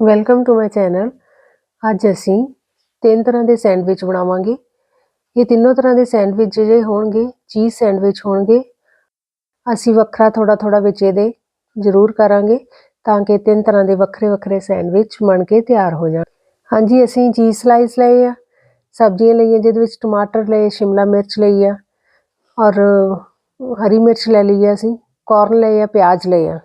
Welcome to my channel ਅੱਜ ਅਸੀਂ ਤਿੰਨ ਤਰ੍ਹਾਂ ਦੇ ਸੈਂਡਵਿਚ ਬਣਾਵਾਂਗੇ ਇਹ ਤਿੰਨੋਂ ਤਰ੍ਹਾਂ ਦੇ ਸੈਂਡਵਿਚ ਜਿਹੜੇ ਹੋਣਗੇ ਚੀਜ਼ ਸੈਂਡਵਿਚ ਹੋਣਗੇ ਅਸੀਂ ਵੱਖਰਾ ਥੋੜਾ ਥੋੜਾ ਵਿੱਚ ਇਹਦੇ ਜ਼ਰੂਰ ਕਰਾਂਗੇ ਤਾਂ ਕਿ ਤਿੰਨ ਤਰ੍ਹਾਂ ਦੇ ਵੱਖਰੇ ਵੱਖਰੇ ਸੈਂਡਵਿਚ ਬਣ ਕੇ ਤਿਆਰ ਹੋ ਜਾਣ ਹਾਂਜੀ ਅਸੀਂ ਚੀਜ਼ ਸਲਾਈਸ ਲਏ ਆ ਸਬਜ਼ੀਆਂ ਲਈਆਂ ਜਿਹਦੇ ਵਿੱਚ ਟਮਾਟਰ ਲਏ ਸ਼ਿਮਲਾ ਮਿਰਚ ਲਈ ਆ ਔਰ ਹਰੀ ਮਿਰਚ ਲੈ ਲਈ ਆ ਅਸੀਂ ਕੋਰਨ ਲਏ ਆ ਪਿਆਜ਼ ਲਏ ਆ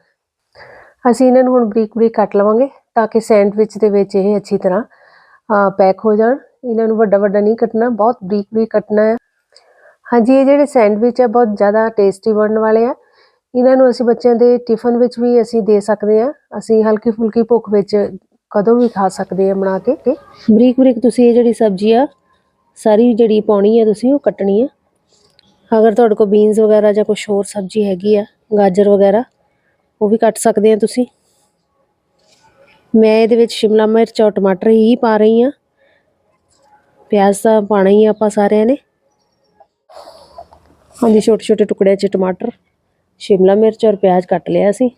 ਅਸੀਂ ਇਹਨਾਂ ਨੂੰ ਹੁਣ ਬਰੀਕ ਬਰੀਕ ਕੱਟ ਲਵਾਂਗੇ ਤਾਂ ਕਿ ਸੈਂਡਵਿਚ ਦੇ ਵਿੱਚ ਇਹ ਅੱਛੀ ਤਰ੍ਹਾਂ ਪੈਕ ਹੋ ਜਾਣ। ਇਹਨਾਂ ਨੂੰ ਵੱਡਾ ਵੱਡਾ ਨਹੀਂ ਕੱਟਣਾ, ਬਹੁਤ ਬਰੀਕ ਬਰੀਕ ਕੱਟਣਾ ਹੈ। ਹਾਂਜੀ, ਇਹ ਜਿਹੜੇ ਸੈਂਡਵਿਚ ਆ, ਬਹੁਤ ਜ਼ਿਆਦਾ ਟੇਸਟੀ ਬਣਨ ਵਾਲੇ ਆ। ਇਹਨਾਂ ਨੂੰ ਅਸੀਂ ਬੱਚਿਆਂ ਦੇ ਟਿਫਨ ਵਿੱਚ ਵੀ ਅਸੀਂ ਦੇ ਸਕਦੇ ਆ ਅਸੀਂ ਹਲਕੀ ਫੁਲਕੀ ਭੁੱਖ ਵਿੱਚ ਕਦੋਂ ਵੀ ਖਾ ਸਕਦੇ ਆ ਬਣਾ ਕੇ ਤੇ ਬਰੀਕ ਬਰੀਕ ਤੁਸੀਂ ਇਹ ਜਿਹੜੀ ਸਬਜ਼ੀ ਆ, ਸਾਰੀ ਜਿਹੜੀ ਪਾਉਣੀ ਆ ਤੁਸੀਂ ਉਹ ਕੱਟਣੀ ਆ। ਅਗਰ ਤੁਹਾਡੇ ਕੋਲ ਬੀਨਸ ਵਗੈਰਾ ਜਾਂ ਕੁਝ ਹੋਰ ਸਬਜ਼ੀ ਹੈਗੀ ਆ, ਗਾਜਰ ਵਗੈਰਾ, ਉਹ ਵੀ ਕੱਟ ਸਕਦੇ ਆ ਤੁਸੀਂ। ਮੈਂ ਇਹਦੇ ਵਿੱਚ ਸ਼ਿਮਲਾ ਮਿਰਚ ਔਰ ਟਮਾਟਰ ਹੀ ਪਾ ਰਹੀ ਹਾਂ। ਪਿਆਜ਼ ਤਾਂ ਪਾਣਾ ਹੀ ਆਪਾਂ ਸਾਰਿਆਂ ਨੇ। ਹਾਂਜੀ ਛੋਟੇ ਛੋਟੇ ਟੁਕੜਿਆਂ 'ਚ ਟਮਾਟਰ, ਸ਼ਿਮਲਾ ਮਿਰਚ ਔਰ ਪਿਆਜ਼ ਕੱਟ ਲਿਆ ਸੀ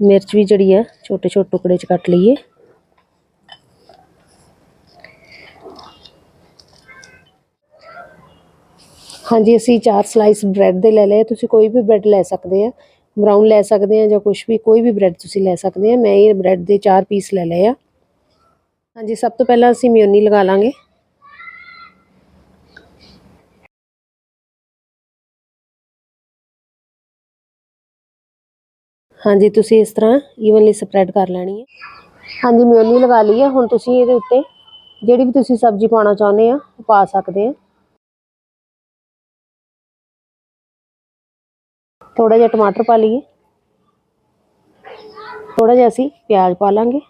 ਮਿਰਚ ਵੀ ਜਿਹੜੀ ਆ ਛੋਟੇ ਛੋਟੇ ਟੁਕੜੇ 'ਚ ਕੱਟ ਲਈਏ। ਹਾਂਜੀ, ਅਸੀਂ ਚਾਰ ਸਲਾਈਸ ਬ੍ਰੈਡ ਦੇ ਲੈ ਲਏ ਤੁਸੀਂ ਕੋਈ ਵੀ ਬ੍ਰੈਡ ਲੈ ਸਕਦੇ ਆ। ਬਰਾਊਨ ਲੈ ਸਕਦੇ ਆ ਜਾਂ ਕੁਝ ਵੀ, ਕੋਈ ਵੀ ਬ੍ਰੈਡ ਤੁਸੀਂ ਲੈ ਸਕਦੇ ਆ ਮੈਂ ਇਹ ਬ੍ਰੈਡ ਦੇ ਚਾਰ ਪੀਸ ਲੈ ਲਏ ਆ। ਹਾਂਜੀ, ਸਭ ਤੋਂ ਪਹਿਲਾਂ ਅਸੀਂ ਮਿਓਨੀ ਲਗਾ ਲਾਂਗੇ। ਹਾਂਜੀ, ਤੁਸੀਂ ਇਸ ਤਰ੍ਹਾਂ ਈਵਨਲੀ ਸਪਰੈਡ ਕਰ ਲੈਣੀ ਹੈ। ਹਾਂਜੀ ਮਿਓਨੀ ਲਗਾ ਲਈ ਹੈ। ਹੁਣ ਤੁਸੀਂ ਇਹਦੇ ਉੱਤੇ ਜਿਹੜੀ ਵੀ ਤੁਸੀਂ ਸਬਜ਼ੀ ਪਾਉਣਾ ਚਾਹੁੰਦੇ ਆ, ਉਹ ਪਾ ਸਕਦੇ ਆ। ਥੋੜਾ ਜਿਹਾ ਟਮਾਟਰ ਪਾ ਲਈਏ ਥੋੜਾ ਜਿਹਾ ਅਸੀਂ ਪਿਆਜ਼ ਪਾ ਲਾਂਗੇ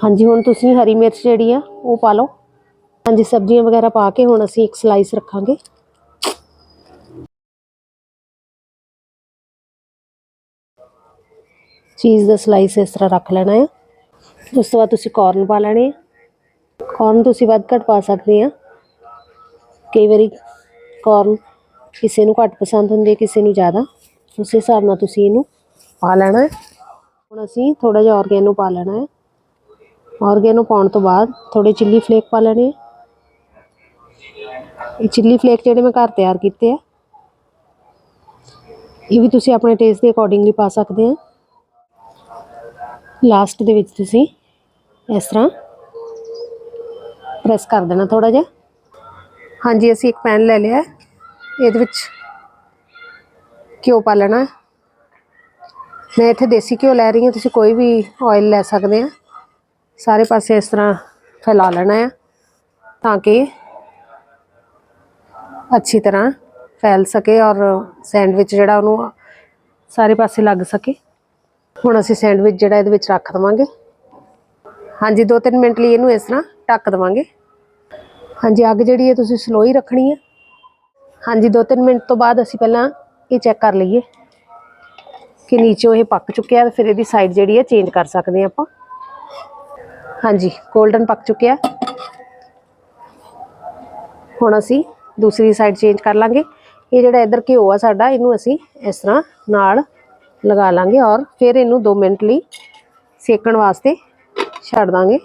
ਹਾਂਜੀ ਹੁਣ ਤੁਸੀਂ ਹਰੀ ਮਿਰਚ ਜਿਹੜੀ ਆ ਉਹ ਪਾ ਲਓ ਹਾਂਜੀ ਸਬਜ਼ੀਆਂ ਵਗੈਰਾ ਪਾ ਕੇ ਹੁਣ ਅਸੀਂ ਇੱਕ ਸਲਾਈਸ ਰੱਖਾਂਗੇ ਚੀਜ਼ ਦਾ ਸਲਾਈਸ ਇਸ ਤਰ੍ਹਾਂ ਰੱਖ ਲੈਣਾ ਹੈ ਉਸ ਤੋਂ ਬਾਅਦ ਤੁਸੀਂ ਕਾਰਨ ਪਾ ਲੈਣੇ ਆ ਕਾਰਨ ਤੁਸੀਂ ਵੱਧ ਘੱਟ ਪਾ ਸਕਦੇ ਆ ਕਈ ਵਾਰੀ ਕਾਰਨ ਕਿਸੇ ਨੂੰ ਘੱਟ ਪਸੰਦ ਹੁੰਦੇ ਕਿਸੇ ਨੂੰ ਜ਼ਿਆਦਾ, ਉਸ ਹਿਸਾਬ ਨਾਲ ਤੁਸੀਂ ਇਹਨੂੰ ਪਾ ਲੈਣਾ ਹੈ। ਹੁਣ ਅਸੀਂ ਥੋੜਾ ਜਿਹਾ ਔਰਗੈਨੋ ਪਾ ਲੈਣਾ ਹੈ। ਔਰਗੈਨੋ ਪਾਉਣ ਤੋਂ ਬਾਅਦ ਥੋੜੇ ਚਿੱਲੀ ਫਲੇਕ ਪਾ ਲੈਣੇ ਇਹ ਚਿੱਲੀ ਫਲੇਕ ਜਿਹੜੇ ਮੈਂ ਘਰ ਤਿਆਰ ਕੀਤੇ ਆ ਇਹ ਵੀ ਤੁਸੀਂ ਆਪਣੇ ਟੇਸਟ ਦੇ ਅਕੋਰਡਿੰਗਲੀ ਪਾ ਸਕਦੇ ਆ ਲਾਸਟ ਦੇ ਵਿੱਚ ਤੁਸੀਂ ਇਸ ਤਰ੍ਹਾਂ ਪ੍ਰੈਸ ਕਰ ਦੇਣਾ ਥੋੜਾ ਜਿਹਾ। ਹਾਂਜੀ, ਅਸੀਂ ਇੱਕ ਪੈਨ ਲੈ ਲਿਆ ਇਹਦੇ ਵਿੱਚ ਘਿਓ ਪਾ ਲੈਣਾ। ਮੈਂ ਇੱਥੇ ਦੇਸੀ ਘਿਓ ਲੈ ਰਹੀ ਹਾਂ, ਤੁਸੀਂ ਕੋਈ ਵੀ ਆਇਲ ਲੈ ਸਕਦੇ ਆ। ਸਾਰੇ ਪਾਸੇ ਇਸ ਤਰ੍ਹਾਂ ਫੈਲਾ ਲੈਣਾ ਹੈ ਤਾਂ ਕਿ ਅੱਛੀ ਤਰ੍ਹਾਂ ਫੈਲ ਸਕੇ ਔਰ ਸੈਂਡਵਿਚ ਜਿਹੜਾ ਉਹਨੂੰ ਸਾਰੇ ਪਾਸੇ ਲੱਗ ਸਕੇ। ਹੁਣ ਅਸੀਂ ਸੈਂਡਵਿਚ ਜਿਹੜਾ ਇਹਦੇ ਵਿੱਚ ਰੱਖ ਦਵਾਂਗੇ। ਹਾਂਜੀ 2-3 ਮਿੰਟ ਲਈ ਇਹਨੂੰ ਇਸ ਤਰ੍ਹਾਂ ਢੱਕ ਦਵਾਂਗੇ। ਹਾਂਜੀ, ਅੱਗ ਜਿਹੜੀ ਹੈ, ਤੁਸੀਂ ਸਲੋ ਹੀ ਰੱਖਣੀ ਹੈ। ਹਾਂਜੀ 2-3 ਮਿੰਟ ਤੋਂ ਬਾਅਦ ਅਸੀਂ ਪਹਿਲਾਂ ਇਹ ਚੈੱਕ ਕਰ ਲਈਏ ਕਿ ਨੀਚੋਂ ਇਹ ਪੱਕ ਚੁੱਕਿਆ ਤੇ ਫਿਰ ਇਹਦੀ ਸਾਈਡ ਜਿਹੜੀ ਹੈ ਚੇਂਜ ਕਰ ਸਕਦੇ ਆਪਾਂ। ਹਾਂਜੀ 골ਡਨ ਪੱਕ ਚੁੱਕਿਆ ਹੁਣ ਅਸੀਂ ਦੂਸਰੀ ਸਾਈਡ ਚੇਂਜ ਕਰ ਲਾਂਗੇ। ਇਹ ਜਿਹੜਾ ਇਧਰ ਘਿਓ ਆ ਸਾਡਾ, ਇਹਨੂੰ ਅਸੀਂ ਇਸ ਤਰ੍ਹਾਂ ਨਾਲ ਲਗਾ ਲਾਂਗੇ ਔਰ ਫਿਰ ਇਹਨੂੰ 2 ਮਿੰਟ ਲਈ ਸੇਕਣ ਵਾਸਤੇ ਛੱਡ ਦਾਂਗੇ।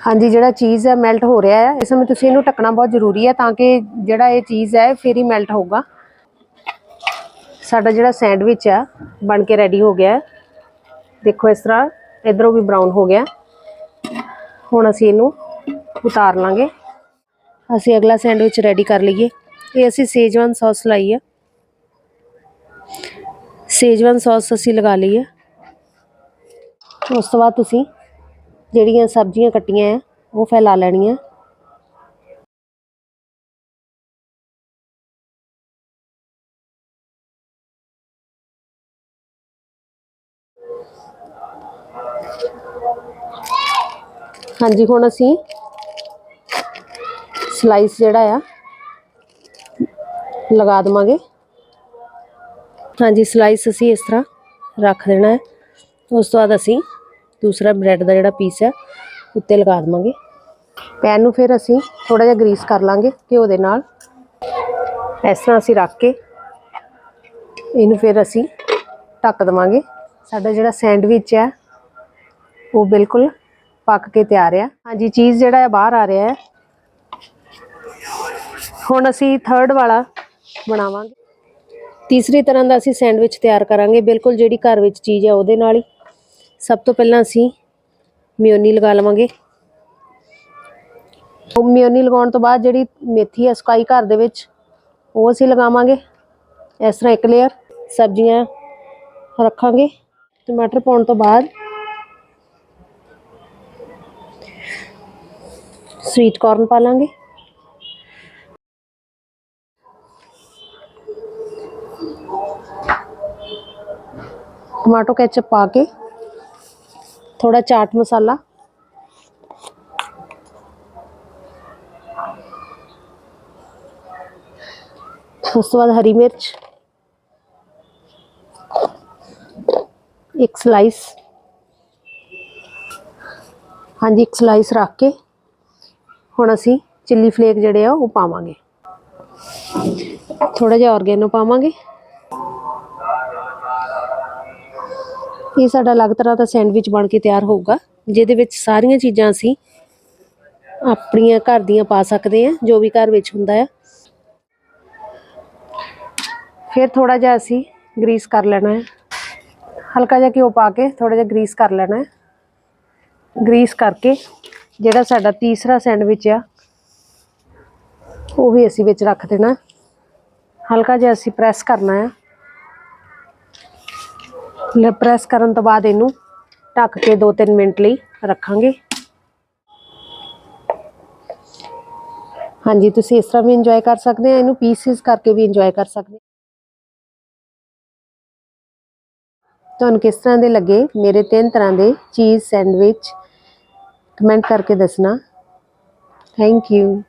ਹਾਂਜੀ, ਜਿਹੜਾ ਚੀਜ਼ ਹੈ ਮੈਲਟ ਹੋ ਰਿਹਾ ਹੈ, ਇਸ ਸਮੇਂ ਤੁਸੀਂ ਇਹਨੂੰ ਢੱਕਣਾ ਬਹੁਤ ਜ਼ਰੂਰੀ ਹੈ ਤਾਂ ਕਿ ਜਿਹੜਾ ਇਹ ਚੀਜ਼ ਹੈ ਫਿਰ ਹੀ ਮੈਲਟ ਹੋਊਗਾ। ਸਾਡਾ ਜਿਹੜਾ ਸੈਂਡਵਿਚ ਆ, ਬਣ ਕੇ ਰੈਡੀ ਹੋ ਗਿਆ ਦੇਖੋ, ਇਸ ਤਰ੍ਹਾਂ ਇਧਰੋਂ ਵੀ ਬਰਾਊਨ ਹੋ ਗਿਆ। ਹੁਣ ਅਸੀਂ ਇਹਨੂੰ ਉਤਾਰ ਲਾਂਗੇ। ਅਸੀਂ ਅਗਲਾ ਸੈਂਡਵਿਚ ਰੈਡੀ ਕਰ ਲਈਏ। ਇਹ ਅਸੀਂ ਸੇਜਵਾਨ ਸੌਸ ਲਾਈ ਆ। ਸੇਜਵਾਨ ਸੌਸ ਅਸੀਂ ਲਗਾ ਲਈ ਹੈ ਉਸ ਤੋਂ ਬਾਅਦ ਤੁਸੀਂ ਜਿਹੜੀਆਂ ਸਬਜ਼ੀਆਂ ਕੱਟੀਆਂ ਆ, ਉਹ ਫੈਲਾ ਲੈਣੀਆਂ। ਹਾਂਜੀ, ਹੁਣ ਅਸੀਂ ਸਲਾਈਸ ਜਿਹੜਾ ਆ, ਲਗਾ ਦਵਾਂਗੇ। ਹਾਂਜੀ ਸਲਾਈਸ ਅਸੀਂ ਇਸ ਤਰ੍ਹਾਂ ਰੱਖ ਦੇਣਾ ਹੈ। ਉਸ ਤੋਂ ਬਾਅਦ ਅਸੀਂ ਦੂਸਰਾ ਬ੍ਰੈਡ ਦਾ ਜਿਹੜਾ ਪੀਸ ਹੈ, ਉੱਤੇ ਲਗਾ ਦਵਾਂਗੇ। ਪੈਨ ਨੂੰ ਫਿਰ ਅਸੀਂ ਥੋੜਾ ਜਿਹਾ ਗਰੀਸ ਕਰ ਲਾਂਗੇ ਘਿਓ ਦੇ ਨਾਲ। ਇਸ ਤਰ੍ਹਾਂ ਅਸੀਂ ਰੱਖ ਕੇ ਇਹਨੂੰ ਫਿਰ ਅਸੀਂ ਢੱਕ ਦਵਾਂਗੇ। ਸਾਡਾ ਜਿਹੜਾ ਸੈਂਡਵਿਚ ਹੈ, ਉਹ ਬਿਲਕੁਲ ਪੱਕ ਕੇ ਤਿਆਰ ਆ ਹਾਂਜੀ, ਚੀਜ਼ ਜਿਹੜਾ ਹੈ, ਬਾਹਰ ਆ ਰਿਹਾ ਹੈ। ਹੁਣ ਅਸੀਂ ਥਰਡ ਵਾਲਾ ਬਣਾਵਾਂਗੇ। ਤੀਸਰੀ ਤਰ੍ਹਾਂ ਦਾ ਅਸੀਂ ਸੈਂਡਵਿਚ ਤਿਆਰ ਕਰਾਂਗੇ। ਬਿਲਕੁਲ ਜਿਹੜੀ ਘਰ ਵਿੱਚ ਚੀਜ਼ ਹੈ, ਉਹਦੇ ਨਾਲ ਹੀ। ਸਭ ਤੋਂ ਪਹਿਲਾਂ ਅਸੀਂ ਮਿਓਨੀ ਲਗਾ ਲਵਾਂਗੇ। ਉਹ ਮਿਓਨੀ ਲਗਾਉਣ ਤੋਂ ਬਾਅਦ ਜਿਹੜੀ ਮੇਥੀ ਹੈ ਸੁਕਾਈ ਘਰ ਦੇ ਵਿੱਚ, ਉਹ ਅਸੀਂ ਲਗਾਵਾਂਗੇ। ਇਸ ਤਰ੍ਹਾਂ ਇੱਕ ਲੇਅਰ ਸਬਜ਼ੀਆਂ ਰੱਖਾਂਗੇ। ਟਮਾਟਰ ਪਾਉਣ ਤੋਂ ਬਾਅਦ ਸਵੀਟ ਕਾਰਨ ਪਾ ਲਾਂਗੇ। ਟਮਾਟੋ ਕੈਚਪ ਪਾ ਕੇ ਥੋੜਾ ਚਾਟ ਮਸਾਲਾ ਉਸ ਤੋਂ ਬਾਅਦ ਹਰੀ ਮਿਰਚ ਇੱਕ ਸਲਾਈਸ ਹਾਂਜੀ ਇੱਕ ਸਲਾਈਸ ਰੱਖ ਕੇ ਹੁਣ ਅਸੀਂ ਚਿੱਲੀ ਫਲੇਕ ਜਿਹੜੇ ਆ ਉਹ ਪਾਵਾਂਗੇ ਥੋੜਾ ਜਿਹਾ ਆਰਗੈਨੋ ਪਾਵਾਂਗੇ ਇਹ ਸਾਡਾ ਅਲੱਗ ਤਰ੍ਹਾਂ ਦਾ ਸੈਂਡਵਿਚ ਬਣ ਕੇ ਤਿਆਰ ਹੋਊਗਾ, ਜਿਹਦੇ ਵਿੱਚ ਸਾਰੀਆਂ ਚੀਜ਼ਾਂ ਅਸੀਂ ਆਪਣੀਆਂ ਘਰ ਦੀਆਂ ਪਾ ਸਕਦੇ ਹਾਂ, ਜੋ ਵੀ ਘਰ ਵਿੱਚ ਹੁੰਦਾ ਆ। ਫਿਰ ਥੋੜਾ ਜਿਹਾ ਅਸੀਂ ਗਰੀਸ ਕਰ ਲੈਣਾ ਹੈ। ਹਲਕਾ ਜਿਹਾ ਘਿਓ ਪਾ ਕੇ ਥੋੜਾ ਜਿਹਾ ਗਰੀਸ ਕਰ ਲੈਣਾ ਹੈ। ਗਰੀਸ ਕਰਕੇ ਜਿਹੜਾ ਸਾਡਾ ਤੀਸਰਾ ਸੈਂਡਵਿਚ ਆ, ਉਹ ਵੀ ਅਸੀਂ ਵਿੱਚ ਰੱਖ ਦੇਣਾ ਹਲਕਾ ਜਿਹਾ ਅਸੀਂ ਪ੍ਰੈਸ ਕਰਨਾ ਹੈ। ਪ੍ਰੈਸ ਕਰਨ ਤੋਂ ਬਾਅਦ ਇਹਨੂੰ ਢੱਕ ਕੇ 2-3 ਮਿੰਟ ਲਈ ਰੱਖਾਂਗੇ। ਹਾਂਜੀ, ਤੁਸੀਂ ਇਸ ਤਰ੍ਹਾਂ ਵੀ ਇੰਜੋਏ ਕਰ ਸਕਦੇ ਆ ਇਹਨੂੰ ਪੀਸਿਸ ਕਰਕੇ ਵੀ ਇੰਜੋਏ ਕਰ ਸਕਦੇ ਤੁਹਾਨੂੰ ਕਿਸ ਤਰ੍ਹਾਂ ਦੇ ਲੱਗੇ, ਮੇਰੇ ਤਿੰਨ ਤਰ੍ਹਾਂ ਦੇ ਚੀਜ਼ ਸੈਂਡਵਿਚ ਕਮੈਂਟ ਕਰਕੇ ਦੱਸਣਾ। Thank you